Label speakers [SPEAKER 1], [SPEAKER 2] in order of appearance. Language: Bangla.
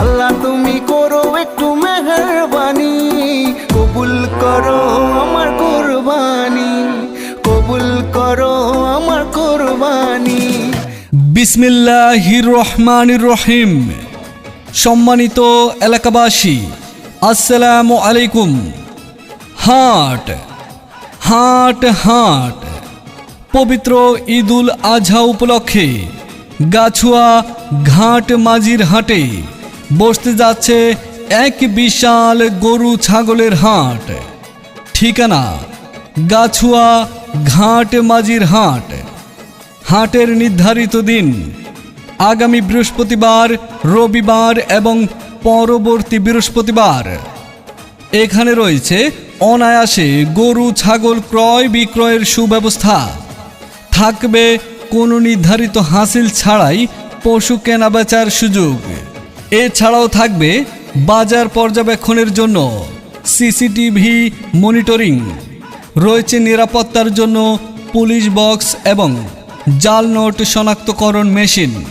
[SPEAKER 1] আল্লাহ তুমি করো একটু মেহরবানি, কবুল করো আমার কোরবানি, কবুল করো আমার কোরবানি।
[SPEAKER 2] বিসমিল্লাহির রহমানির রহিম। সম্মানিত এলাকাবাসী, আসসালামু আলাইকুম। হাট হাট হাট। পবিত্র ঈদুল আজহা উপলক্ষে গাছুয়া ঘাট মাঝির হাটে বসতে যাচ্ছে এক বিশাল গরু ছাগলের হাট। ঠিকানা, গাছুয়া ঘাট মাঝির হাট। হাটের নির্ধারিত দিন, আগামী বৃহস্পতিবার, রবিবার এবং পরবর্তী বৃহস্পতিবার। এখানে রয়েছে অনায়াসে গরু ছাগল ক্রয় বিক্রয়ের সুব্যবস্থা। থাকবে কোনো নির্ধারিত হাসিল ছাড়াই পশু কেনাবেচার সুযোগ। এছাড়াও থাকবে বাজার পর্যবেক্ষণের জন্য, সিসিটিভি মনিটরিং, রয়েছে নিরাপত্তার জন্য পুলিশ বক্স এবং জাল নোট শনাক্তকরণ মেশিন।